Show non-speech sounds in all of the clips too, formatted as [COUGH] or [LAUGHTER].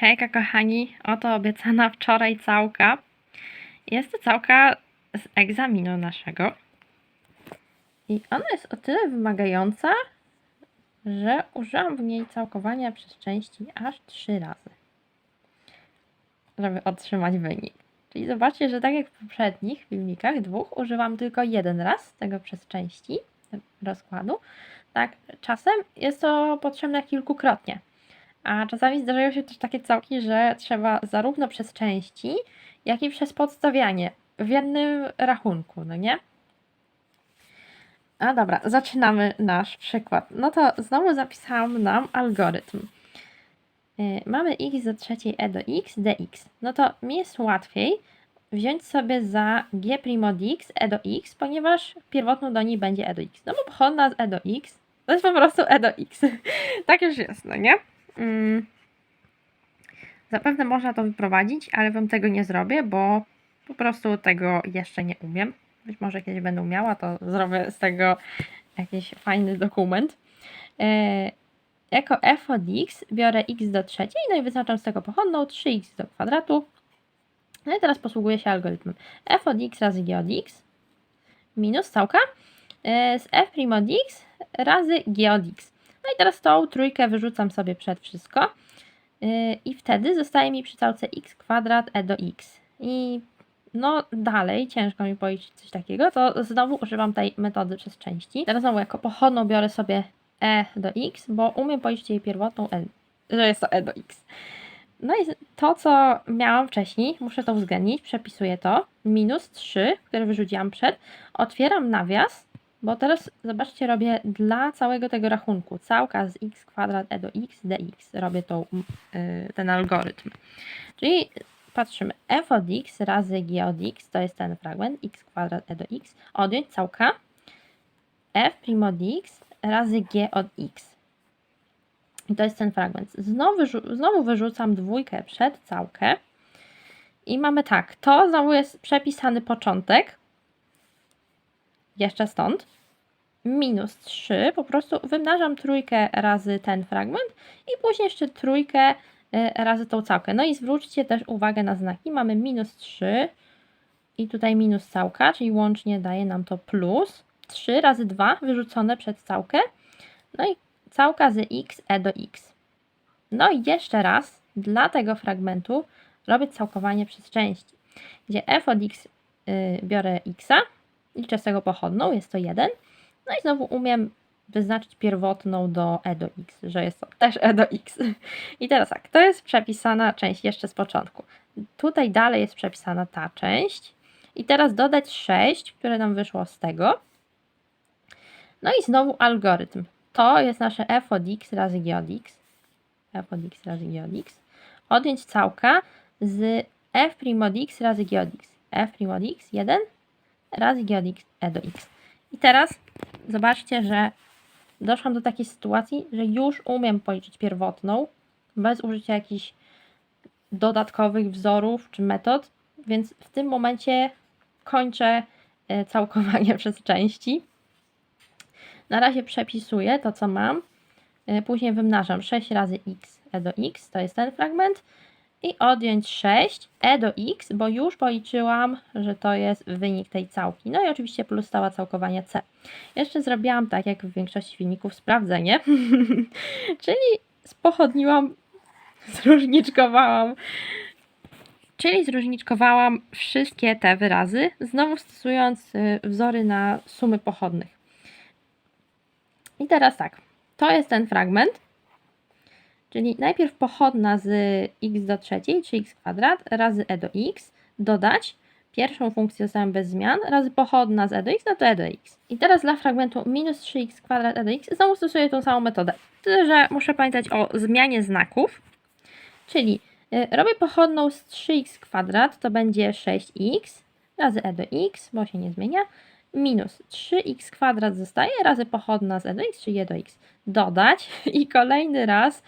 Hejka kochani, oto obiecana wczoraj całka. Jest to całka z egzaminu naszego. I ona jest o tyle wymagająca, że użyłam w niej całkowania przez części aż trzy razy, żeby otrzymać wynik. Czyli zobaczcie, że tak jak w poprzednich filmikach dwóch, używam tylko jeden raz tego przez części rozkładu. Tak, czasem jest to potrzebne kilkukrotnie. A czasami zdarzają się też takie całki, że trzeba zarówno przez części, jak i przez podstawianie w jednym rachunku, no nie? A dobra, zaczynamy nasz przykład. No to znowu zapisałam nam algorytm. Yy, mamy x do trzeciej e do x dx. No to mi jest łatwiej wziąć sobie za g' x e do x, ponieważ pierwotną do niej będzie e do x. No bo pochodna z e do x to jest po prostu e do x. [LAUGHS] tak już jest, no nie? Mm. Zapewne można to wyprowadzić, ale Wam tego nie zrobię, bo po prostu tego jeszcze nie umiem. Być może kiedyś będę umiała, to zrobię z tego jakiś fajny dokument. E, jako f od x biorę x do trzeciej, no i wyznaczam z tego pochodną 3x do kwadratu. No i teraz posługuję się algorytmem f od x razy g od x minus całka e, z f' od x razy g od x. No i teraz tą trójkę wyrzucam sobie przed wszystko. Yy, I wtedy zostaje mi przy całce x kwadrat e do x. I no dalej, ciężko mi policzyć coś takiego, to znowu używam tej metody przez części. Teraz znowu jako pochodną biorę sobie e do x, bo umiem policzyć jej pierwotną e, że jest to e do x. No i to, co miałam wcześniej, muszę to uwzględnić, przepisuję to. Minus 3, które wyrzuciłam przed. Otwieram nawias bo teraz zobaczcie, robię dla całego tego rachunku całka z x kwadrat e do x dx. Robię tą, yy, ten algorytm. Czyli patrzymy, f od x razy g od x, to jest ten fragment, x kwadrat e do x, odjąć całka f' od x razy g od x. I to jest ten fragment. Znowu, znowu wyrzucam dwójkę przed całkę. I mamy tak, to znowu jest przepisany początek, jeszcze stąd, minus 3, po prostu wymnażam trójkę razy ten fragment i później jeszcze trójkę y, razy tą całkę. No i zwróćcie też uwagę na znaki. Mamy minus 3 i tutaj minus całka, czyli łącznie daje nam to plus 3 razy 2 wyrzucone przed całkę. No i całka z x e do x. No i jeszcze raz dla tego fragmentu robię całkowanie przez części, gdzie f od x yy, biorę x, liczę z tego pochodną, jest to 1 no i znowu umiem wyznaczyć pierwotną do e do x, że jest to też e do x. I teraz tak, to jest przepisana część jeszcze z początku. Tutaj dalej jest przepisana ta część. I teraz dodać 6, które nam wyszło z tego. No i znowu algorytm. To jest nasze f od x razy g od x. f od x razy g od x. Odjąć całka z f' od x razy g od x. f' od x 1 razy g od x e do x. I teraz zobaczcie, że doszłam do takiej sytuacji, że już umiem policzyć pierwotną bez użycia jakichś dodatkowych wzorów czy metod, więc w tym momencie kończę e, całkowanie [LAUGHS] przez części. Na razie przepisuję to, co mam. E, później wymnażam 6 razy x e do x, to jest ten fragment i odjąć 6 e do x, bo już policzyłam, że to jest wynik tej całki. No i oczywiście plus stała całkowania c. Jeszcze zrobiłam tak, jak w większości filmików, sprawdzenie, [LAUGHS] czyli spochodniłam, [LAUGHS] zróżniczkowałam, czyli zróżniczkowałam wszystkie te wyrazy, znowu stosując y, wzory na sumy pochodnych. I teraz tak, to jest ten fragment, Czyli najpierw pochodna z x do trzeciej, czy x kwadrat, razy e do x, dodać pierwszą funkcję zostawiam bez zmian, razy pochodna z e do x, no to e do x. I teraz dla fragmentu minus 3x kwadrat e do x znowu stosuję tą samą metodę. Tyle, że muszę pamiętać o zmianie znaków, czyli y, robię pochodną z 3x kwadrat, to będzie 6x razy e do x, bo się nie zmienia, minus 3x kwadrat zostaje, razy pochodna z e do x, czyli e do x. Dodać i kolejny raz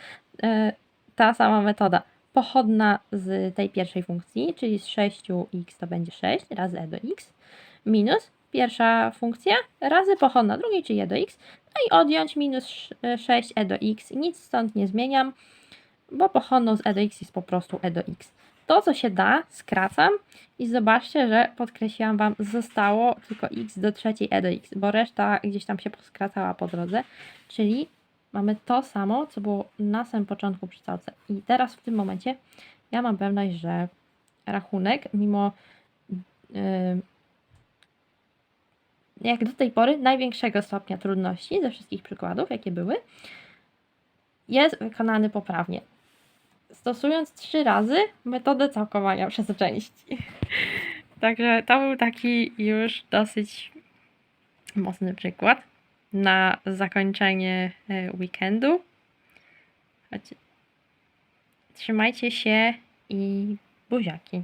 ta sama metoda. Pochodna z tej pierwszej funkcji, czyli z 6x to będzie 6 razy e do x, minus pierwsza funkcja razy pochodna drugiej, czyli e do x, no i odjąć minus 6 e do x. Nic stąd nie zmieniam. bo pochodną z e do x jest po prostu e do x. To, co się da, skracam i zobaczcie, że podkreśliłam Wam, zostało tylko x do trzeciej e do x, bo reszta gdzieś tam się poskracała po drodze, czyli mamy to samo, co było na samym początku przy całce. I teraz w tym momencie ja mam pewność, że rachunek, mimo yy, jak do tej pory największego stopnia trudności ze wszystkich przykładów, jakie były, jest wykonany poprawnie. Stosując trzy razy metodę całkowania przez części. [LAUGHS] Także to był taki już dosyć mocny przykład na zakończenie e, weekendu. Trzymajcie się i buziaki.